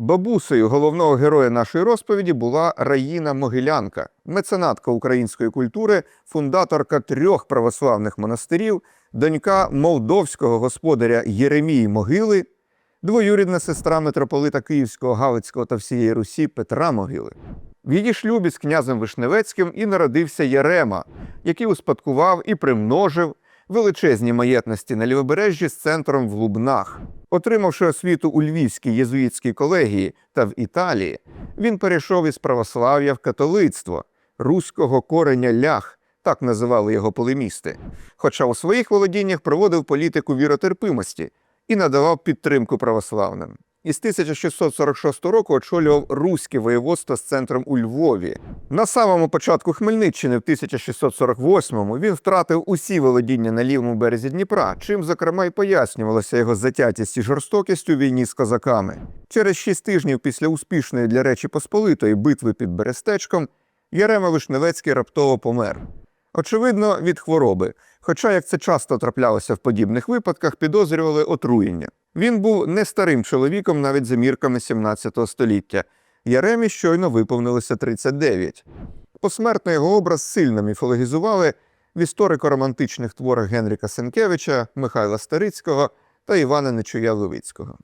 Бабусею головного героя нашої розповіді була Раїна Могилянка, меценатка української культури, фундаторка трьох православних монастирів, донька молдовського господаря Єремії Могили, двоюрідна сестра митрополита Київського, Галицького та всієї Русі Петра Могили. В її шлюбі з князем Вишневецьким і народився Єрема, який успадкував і примножив величезні маєтності на лівобережжі з центром в Лубнах. Отримавши освіту у Львівській єзуїтській колегії та в Італії, він перейшов із православ'я в католицтво, руського кореня лях, так називали його полемісти. Хоча у своїх володіннях проводив політику віротерпимості і надавав підтримку православним. Із 1646 року очолював руське воєводство з центром у Львові. На самому початку Хмельниччини в 1648-му він втратив усі володіння на лівому березі Дніпра, чим, зокрема, й пояснювалася його затятість і жорстокість у війні з козаками. Через шість тижнів після успішної для Речі Посполитої битви під Берестечком Ярема Вишневецький раптово помер. Очевидно, від хвороби. Хоча, як це часто траплялося в подібних випадках, підозрювали отруєння. Він був не старим чоловіком навіть за мірками 17 століття. Яремі щойно виповнилося 39. Посмертно його образ сильно міфологізували в історико-романтичних творах Генріка Сенкевича, Михайла Старицького та Івана Нечуя Левицького.